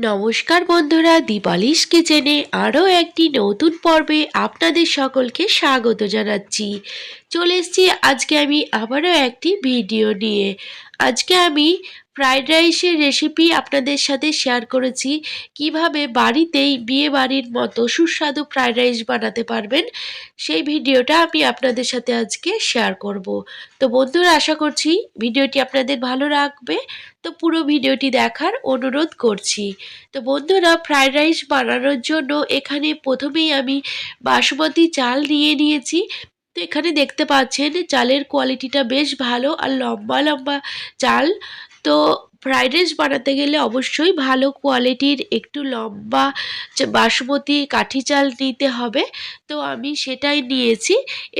নমস্কার বন্ধুরা দীপালিশ কিচেনে আরও একটি নতুন পর্বে আপনাদের সকলকে স্বাগত জানাচ্ছি। চলে এসছি আজকে আমি আবারও একটি ভিডিও নিয়ে। আজকে আমি ফ্রাইড রাইসের রেসিপি আপনাদের সাথে শেয়ার করেছি। কীভাবে বাড়িতেই বিয়ে বাড়ির মতো সুস্বাদু ফ্রাইড রাইস বানাতে পারবেন, সেই ভিডিওটা আমি আপনাদের সাথে আজকে শেয়ার করব। তো বন্ধুরা, আশা করছি ভিডিওটি আপনাদের ভালো লাগবে। তো পুরো ভিডিওটি দেখার অনুরোধ করছি। তো বন্ধুরা ফ্রাইড রাইস বানানোর জন্য এখানে প্রথমেই আমি বাসমতি চাল নিয়ে নিয়েছি। তো এখানে দেখতে পাচ্ছেন, চালের কোয়ালিটিটা বেশ ভালো আর লম্বা লম্বা চাল তো ফ্রাইড রাইস বানাতে গেলে অবশ্যই ভালো কোয়ালিটির একটু লম্বা বাসমতি কাঠি চাল নিতে হবে। তো আমি সেটাই নিয়েছি।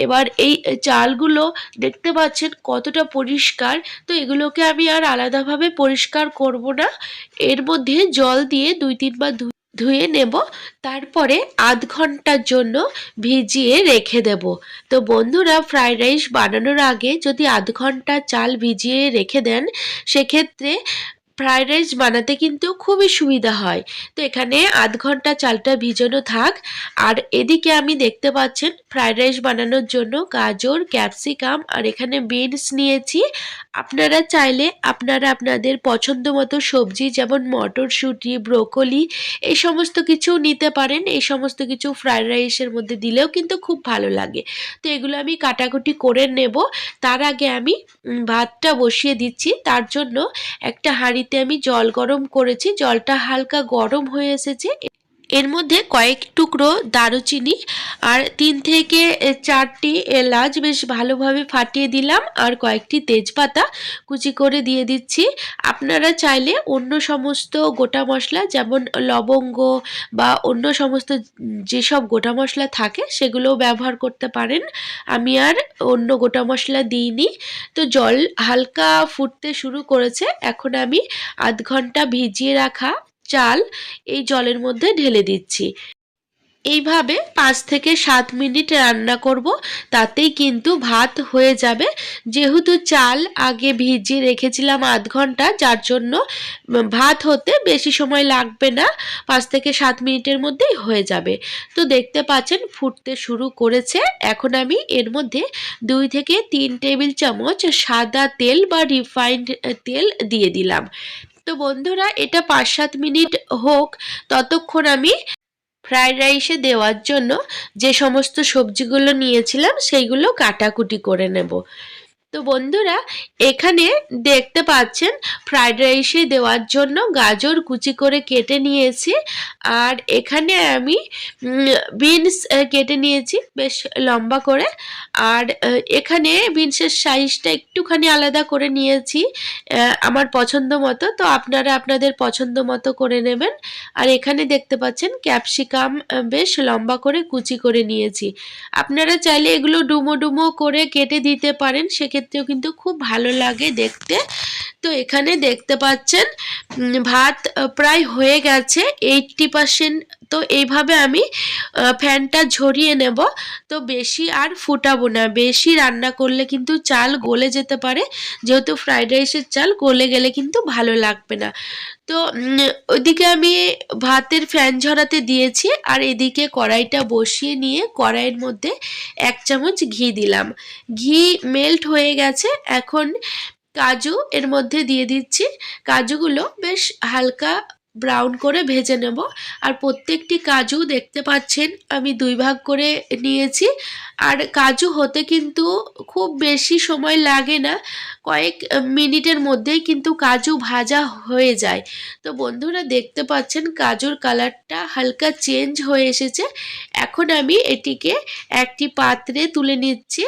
এবার এই চালগুলো দেখতে পাচ্ছেন কতটা পরিষ্কার। তো এগুলোকে আমি আর আলাদাভাবে পরিষ্কার করব না। এর মধ্যে জল দিয়ে দুই তিনবার ধুয়ে নেব, তারপরে আধ ঘণ্টার জন্য ভিজিয়ে রেখে দেব। তো বন্ধুরা, ফ্রাইড রাইস বানানোর আগে যদি আধ ঘণ্টা চাল ভিজিয়ে রেখে দেন, সেক্ষেত্রে ফ্রাইড রাইস বানাতে কিন্তু খুবই সুবিধা হয়। তো এখানে আধ ঘণ্টা চালটা ভিজানো থাক। আর এদিকে আমি দেখতে পাচ্ছেন ফ্রাইড রাইস বানানোর জন্য গাজর ক্যাপসিকাম আর এখানে বিনস নিয়েছি। আপনারা চাইলে আপনারা আপনাদের পছন্দ মতো সবজি যেমন মটরশুঁটি, ব্রোকলি এই সমস্ত কিছু নিতে পারেন। এই সমস্ত কিছু ফ্রাইড রাইসের মধ্যে দিলেও কিন্তু খুব ভালো লাগে। তো এগুলো আমি কাটাকুটি করে নেব। তার আগে আমি ভাতটা বসিয়ে দিচ্ছি। তার জন্য একটা হাঁড়িতে আমি জল গরম করেছি জলটা হালকা গরম হয়ে এসেছে। এর মধ্যে কয়েক টুকরো দারুচিনি আর তিন থেকে চারটি এলাচ বেশ ভালোভাবে ফাটিয়ে দিলাম আর কয়েকটি তেজপাতা কুচি করে দিয়ে দিচ্ছি। আপনারা চাইলে অন্য সমস্ত গোটা মশলা যেমন লবঙ্গ বা অন্য সমস্ত যেসব গোটা মশলা থাকে সেগুলোও ব্যবহার করতে পারেন। আমি আর অন্য গোটা মশলা দিইনি। তো জল হালকা ফুটতে শুরু করেছে। এখন আমি আধ ঘণ্টা ভিজিয়ে রাখা চাল এই জলের মধ্যে ঢেলে দিচ্ছি। এইভাবে পাঁচ থেকে সাত মিনিট রান্না করব, তাতেই কিন্তু ভাত হয়ে যাবে। যেহেতু চাল আগে ভিজিয়ে রেখেছিলাম আধ ঘণ্টা, যার জন্য ভাত হতে বেশি সময় লাগবে না, পাঁচ থেকে সাত মিনিটের মধ্যেই হয়ে যাবে। তো দেখতে পাচ্ছেন, ফুটতে শুরু করেছে। এখন আমি এর মধ্যে দুই থেকে তিন টেবিল চামচ সাদা তেল বা রিফাইন্ড তেল দিয়ে দিলাম। তো বন্ধুরা, এটা পাঁচ সাত মিনিট হোক, ততক্ষণ আমি ফ্রাইড রাইসে দেওয়ার জন্য যে সমস্ত সবজিগুলো নিয়েছিলাম, সেইগুলো কাটাকুটি করে নেব। তো বন্ধুরা, এখানে দেখতে পাচ্ছেন, ফ্রাইড রাইসে দেওয়ার জন্য গাজর কুচি করে কেটে নিয়েছি, আর এখানে আমি বিনস কেটে নিয়েছি, বেশ লম্বা করে আর এখানে বিনসের সাইজটা একটুখানি আলাদা করে নিয়েছি আমার পছন্দ মতো। তো আপনারা আপনাদের পছন্দ মতো করে নেবেন। আর এখানে দেখতে পাচ্ছেন ক্যাপসিকাম বেশ লম্বা করে কুচি করে নিয়েছি। আপনারা চাইলে এগুলো ডুমো ডুমো করে কেটে দিতে পারেন, সেক্ষেত্রেও কিন্তু খুব ভালো লাগে দেখতে। তো এখানে দেখতে পাচ্ছেন ভাত প্রায় হয়ে গেছে এইটটি পার্সেন্ট তো এইভাবে আমি ফ্যানটা ঝরিয়ে নেব। তো বেশি আর ফুটাবো না, বেশি রান্না করলে কিন্তু চাল গলে যেতে পারে। যেহেতু ফ্রাইড রাইসের চাল গলে গেলে কিন্তু ভালো লাগবে না। তো ওইদিকে আমি ভাতের ফ্যান ঝরাতে দিয়েছি আর এদিকে কড়াইটা বসিয়ে নিয়ে কড়াইয়ের মধ্যে এক চামচ ঘি দিলাম। ঘি মেল্ট হয়ে গেছে। এখন কাজু এর মধ্যে দিয়ে দিচ্ছি। কাজুগুলো বেশ হালকা ব্রাউন করে ভেজে নেব। আর প্রত্যেকটি কাজু দেখতে পাচ্ছেন, আমি দুই ভাগ করে নিয়েছি। আর কাজু হতে কিন্তু খুব বেশি সময় লাগে না, কয়েক মিনিটের মধ্যেই কিন্তু কাজু ভাজা হয়ে যায়। তো বন্ধুরা, দেখতে পাচ্ছেন কাজুর কালারটা হালকা চেঞ্জ হয়ে এসেছে। এখন আমি এটিকে একটি পাত্রে তুলে নিচ্ছি।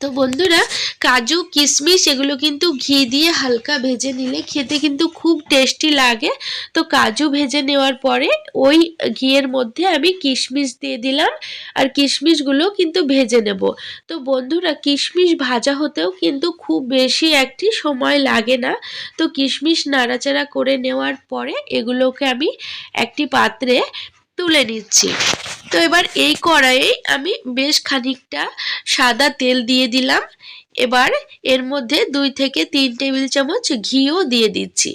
তো বন্ধুরা, কাজু, কিশমিশ এগুলো কিন্তু ঘি দিয়ে হালকা ভেজে নিলে খেতে কিন্তু খুব টেস্টি লাগে। তো কাজু ভেজে নেওয়ার পরে ওই ঘিয়ের মধ্যে আমি কিশমিশ দিয়ে দিলাম আর কিশমিশগুলো কিন্তু ভেজে নেব। তো বন্ধুরা, কিশমিশ ভাজা হতেও কিন্তু খুব বেশি একটি সময় লাগে না। তো কিশমিশ নাড়াচাড়া করে নেওয়ার পরে এগুলোকে আমি একটি পাত্রে তুলে নিচ্ছি। তো এবার এই কড়াইয়ে আমি বেশ খানিকটা সাদা তেল দিয়ে দিলাম। এবার এর মধ্যে দুই থেকে তিন টেবিল চামচ ঘিও দিয়ে দিচ্ছি।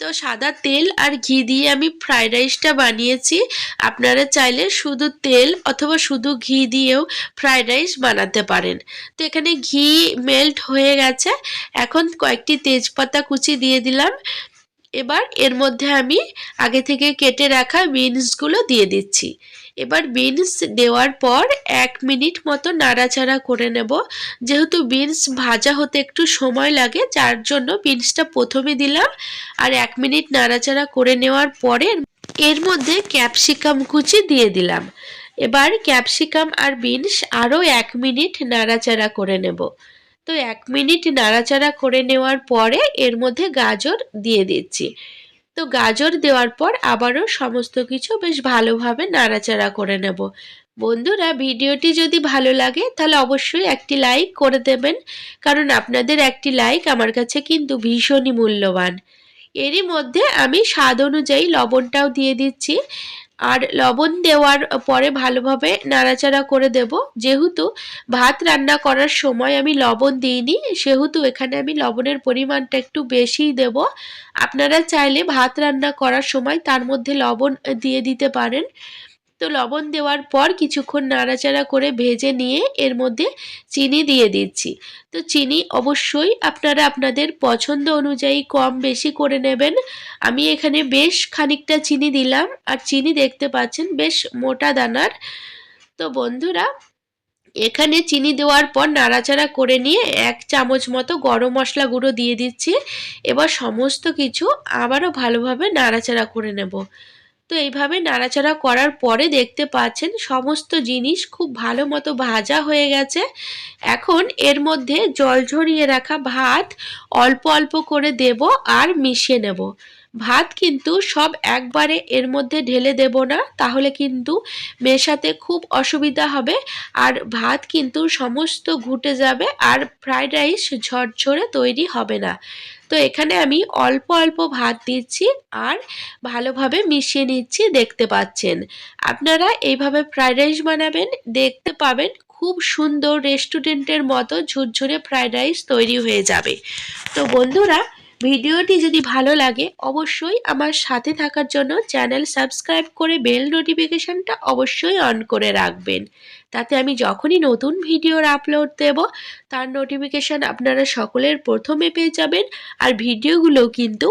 তো সাদা তেল আর ঘি দিয়ে আমি ফ্রাইড রাইসটা বানিয়েছি। আপনারা চাইলে শুধু তেল অথবা শুধু ঘি দিয়েও ফ্রাইড রাইস বানাতে পারেন। তো এখানে ঘি মেল্ট হয়ে গেছে। এখন কয়েকটি তেজপাতা কুচি দিয়ে দিলাম। এবার এর মধ্যে আমি আগে থেকে কেটে রাখা বিনসগুলো দিয়ে দিচ্ছি। এবার বিনস দেওয়ার পর এক মিনিট মতো নাড়াচাড়া করে নেব। যেহেতু বিনস ভাজা হতে একটু সময় লাগে, যার জন্য বিনসটা প্রথমে দিলাম আর এক মিনিট নাড়াচাড়া করে নেওয়ার পরে এর মধ্যে ক্যাপসিকাম কুচি দিয়ে দিলাম। এবার ক্যাপসিকাম আর বিনস আরও এক মিনিট নাড়াচাড়া করে নেব। তো এক মিনিট নাড়াচাড়া করে নেওয়ার পরে এর মধ্যে গাজর দিয়ে দিচ্ছি। তো গাজর দেওয়ার পর আবারও সমস্ত কিছু বেশ ভালোভাবে নাড়াচাড়া করে নেব। বন্ধুরা, ভিডিওটি যদি ভালো লাগে, তাহলে অবশ্যই একটি লাইক করে দেবেন, কারণ আপনাদের একটি লাইক আমার কাছে কিন্তু ভীষণই মূল্যবান। এরই মধ্যে আমি স্বাদ অনুযায়ী লবণটাও দিয়ে দিচ্ছি। আর লবণ দেওয়ার পরে ভালোভাবে নাড়াচাড়া করে দেব। যেহেতু ভাত রান্না করার সময় আমি লবণ দিইনি, সেহেতু এখানে আমি লবণের পরিমাণটা একটু বেশিই দেব। আপনারা চাইলে ভাত রান্না করার সময় তার মধ্যে লবণ দিয়ে দিতে পারেন। তো লবণ দেওয়ার পর কিছুক্ষণ নাড়াচাড়া করে ভেজে নিয়ে এর মধ্যে চিনি দিয়ে দিচ্ছি। তো চিনি অবশ্যই আপনারা আপনাদের পছন্দ অনুযায়ী কম বেশি করে নেবেন। আমি এখানে বেশ খানিকটা চিনি দিলাম আর চিনি দেখতে পাচ্ছেন বেশ মোটা দানার। তো বন্ধুরা, এখানে চিনি দেওয়ার পর নাড়াচাড়া করে নিয়ে এক চামচ মতো গরম মশলা গুঁড়ো দিয়ে দিচ্ছি। এবার সমস্ত কিছু আবারও ভালোভাবে নাড়াচাড়া করে নেব। তো এইভাবে নাড়াচাড়া করার পরে দেখতে পাচ্ছেন সমস্ত জিনিস খুব ভালো মতো ভাজা হয়ে গেছে। এখন এর মধ্যে জল ঝরিয়ে রাখা ভাত অল্প অল্প করে দেব আর মিশিয়ে নেব। ভাত কিন্তু সব একবারে এর মধ্যে ঢেলে দেব না, তাহলে কিন্তু মেশাতে খুব অসুবিধা হবে। আর ভাত কিন্তু সমস্ত ঘুটে যাবে আর ফ্রাইড রাইস ঝরঝরে তৈরি হবে না। তো এখানে আমি অল্প অল্প ভাত দিচ্ছি আর ভালোভাবে মিশিয়ে নিচ্ছি, দেখতে পাচ্ছেন। আপনারা এইভাবে ফ্রাইড রাইস বানাবেন, দেখতে পাবেন খুব সুন্দর রেস্টুরেন্টের মতো ঝুরঝুরে ফ্রাইড রাইস তৈরি হয়ে যাবে। তো বন্ধুরা ভিডিওটি যদি ভালো লাগে, অবশ্যই আমার সাথে থাকার জন্য চ্যানেল সাবস্ক্রাইব করে বেল নোটিফিকেশানটা অবশ্যই অন করে রাখবেন। তাতে আমি যখনই নতুন ভিডিওর আপলোড দেব, তার নোটিফিকেশান আপনারা সকলের প্রথমে পেয়ে যাবেন আর ভিডিওগুলো কিন্তু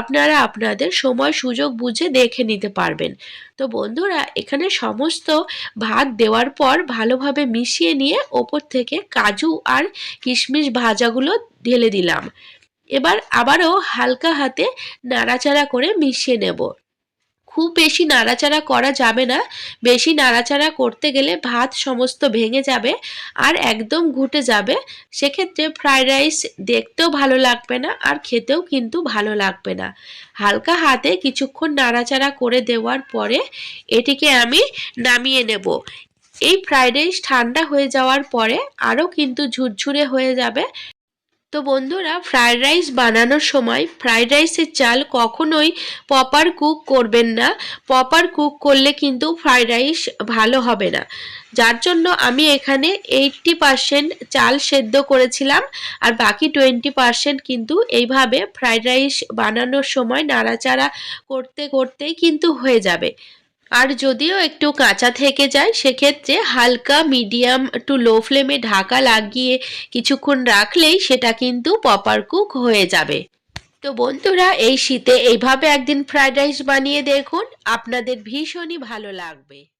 আপনারা আপনাদের সময় সুযোগ বুঝে দেখে নিতে পারবেন। তো বন্ধুরা, এখানে সমস্ত ভাত দেওয়ার পর ভালোভাবে মিশিয়ে নিয়ে ওপর থেকে কাজু আর কিশমিশ ভাজাগুলো ঢেলে দিলাম। এবার আবারও হালকা হাতে নাড়াচাড়া করে মিশিয়ে নেব। খুব বেশি নাড়াচাড়া করা যাবে না। বেশি নাড়াচাড়া করতে গেলে ভাত সমস্ত ভেঙে যাবে আর একদম ঘুটে যাবে। সেক্ষেত্রে ফ্রাইড রাইস দেখতেও ভালো লাগবে না আর খেতেও কিন্তু ভালো লাগবে না। হালকা হাতে কিছুক্ষণ নাড়াচাড়া করে দেওয়ার পরে এটিকে আমি নামিয়ে নেব। এই ফ্রাইড রাইস ঠান্ডা হয়ে যাওয়ার পরে আরও কিন্তু ঝুরঝুরে হয়ে যাবে। তো বন্ধুরা ফ্রায়েড রাইস বানানোর সময় ফ্রায়েড রাইসের চাল কখনোই প্রপার কুক করবেন না। প্রপার কুক করলে কিন্তু ফ্রায়েড রাইস ভালো হবে না। যার জন্য আমি এখানে এইটটি পারসেন্ট চাল সেদ্ধ করেছিলাম আর বাকি টোয়েন্টি পারসেন্ট কিন্তু এইভাবে ফ্রায়েড রাইস বানানোর সময় নাড়াচাড়া করতে, করতেই কিন্তু হয়ে যাবে। আর যদিও একটু কাঁচা থেকে যায়, সেক্ষেত্রে হালকা মিডিয়াম টু লো ফ্লেমে ঢাকা লাগিয়ে কিছুক্ষণ রাখলেই সেটা কিন্তু পপার কুক হয়ে যাবে। তো বন্ধুরা, এই শীতে এইভাবে একদিন ফ্রাইড রাইস বানিয়ে দেখুন। আপনাদের ভীষণই ভালো লাগবে।